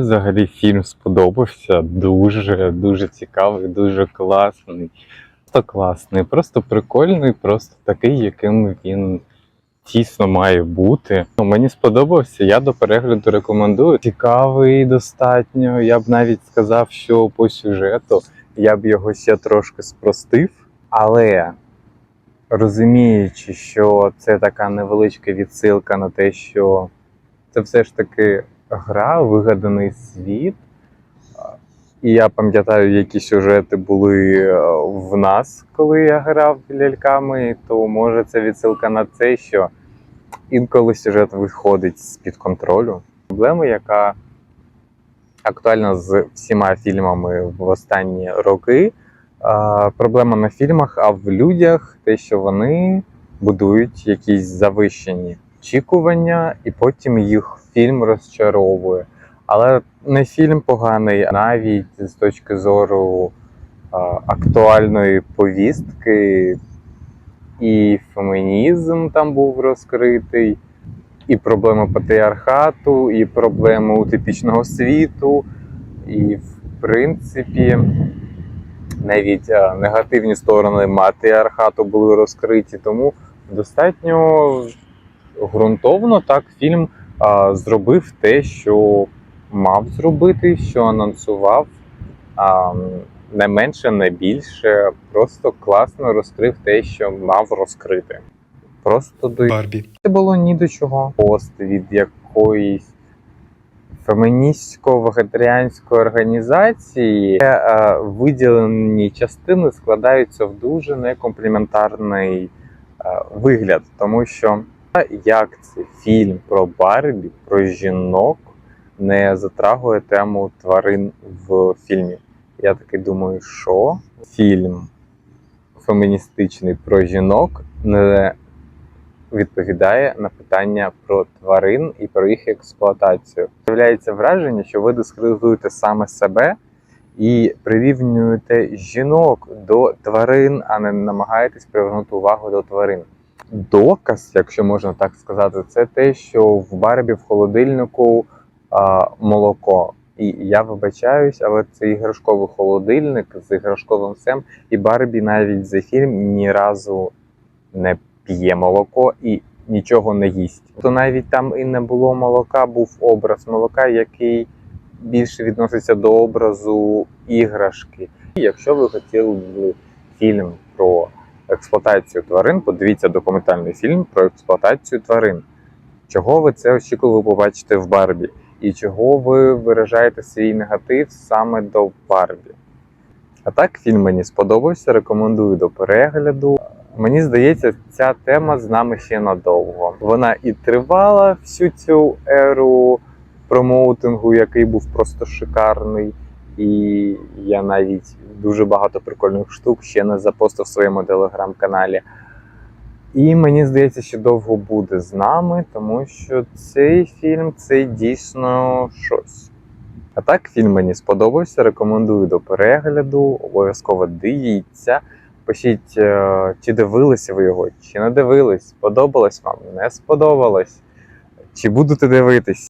Взагалі фільм сподобався. Дуже, дуже цікавий, дуже класний. Просто класний, просто прикольний, просто такий, яким він тісно має бути. Ну, мені сподобався, я до перегляду рекомендую. Цікавий достатньо. Я б навіть сказав, що по сюжету я б його ще трошки спростив, але розуміючи, що це така невеличка відсилка на те, що це все ж таки гра, вигаданий світ. І я пам'ятаю, які сюжети були е, в нас, коли я грав ляльками, то може це відсилка на це, що інколи сюжет виходить з-під контролю. Проблема, яка актуальна з всіма фільмами в останні роки. А, Проблема на фільмах, а в людях те, що вони будують якісь завищені очікування, і потім їх фільм розчаровує. Але не фільм поганий, навіть з точки зору а, актуальної повістки, і фемінізм там був розкритий, і проблеми патріархату, і проблеми утопічного світу, і, в принципі, навіть а, негативні сторони матріархату були розкриті. Тому достатньо ґрунтовно так фільм зробив те, що мав зробити, що анонсував. А, не менше, не більше, просто класно розкрив те, що мав розкрити. Просто до Барбі. це було ні до чого. Пост від якоїсь феміністсько-вегетаріанської організації, де е, виділені частини складаються в дуже некомпліментарний е, вигляд, тому що як це фільм про Барбі, про жінок не затрагує тему тварин в фільмі. Я таки думаю, що фільм феміністичний про жінок не відповідає на питання про тварин і про їх експлуатацію. З'являється враження, що ви дискредитуєте саме себе і прирівнюєте жінок до тварин, а не намагаєтесь привернути увагу до тварин. Доказ, якщо можна так сказати, це те, що в Барбі в холодильнику а, молоко. І я вибачаюсь, але це іграшковий холодильник з іграшковим всем, і Барбі навіть за фільм ні разу не п'є молоко і нічого не їсть. То навіть там і не було молока, був образ молока, який більше відноситься до образу іграшки. І Якщо ви хотіли фільм експлуатацію тварин, подивіться документальний фільм про експлуатацію тварин. Чого ви це очікували побачити в Барбі? І чого ви виражаєте свій негатив саме до Барбі? А так, фільм мені сподобався, рекомендую до перегляду. Мені здається, ця тема з нами ще надовго. Вона і тривала всю цю еру промоутингу, який був просто шикарний. І я навіть дуже багато прикольних штук ще не запостив в своєму телеграм-каналі. І мені здається, що довго буде з нами, тому що цей фільм це дійсно щось. А так, фільм мені сподобався. Рекомендую до перегляду. Обов'язково дивіться. Пишіть, е, чи дивилися ви його, чи не дивились, сподобалось вам, не сподобалось. Чи будете дивитись?